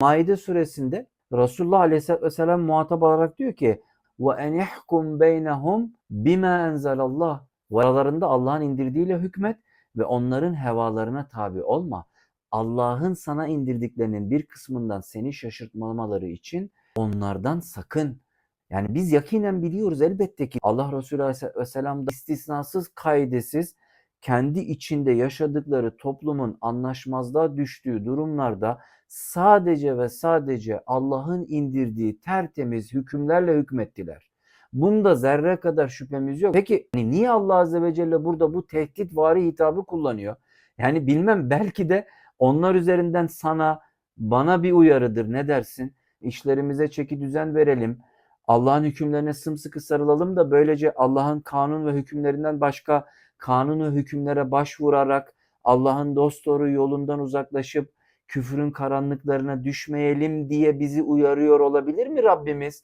Maide suresinde Resulullah Aleyhisselatü Vesselam muhatap olarak diyor ki وَاَنْ يَحْكُمْ بَيْنَهُمْ بِمَا اَنْزَلَ اللّٰهِ Aralarında Allah'ın indirdiğiyle hükmet ve onların hevalarına tabi olma. Allah'ın sana indirdiklerinin bir kısmından seni şaşırtmamaları için onlardan sakın. Yani biz yakinen biliyoruz elbette ki Allah Resulü Aleyhisselatü Vesselam da istisnasız kaidesiz kendi içinde yaşadıkları toplumun anlaşmazlığa düştüğü durumlarda sadece ve sadece Allah'ın indirdiği tertemiz hükümlerle hükmettiler. Bunda zerre kadar şüphemiz yok. Peki hani niye Allah Azze ve Celle burada bu tehditvari hitabı kullanıyor? Yani bilmem belki de onlar üzerinden sana, bana bir uyarıdır. Ne dersin? İşlerimize çeki düzen verelim. Allah'ın hükümlerine sımsıkı sarılalım da böylece Allah'ın kanun ve hükümlerinden başka kanun ve hükümlere başvurarak Allah'ın dosdoğru yolundan uzaklaşıp küfrün karanlıklarına düşmeyelim diye bizi uyarıyor olabilir mi Rabbimiz?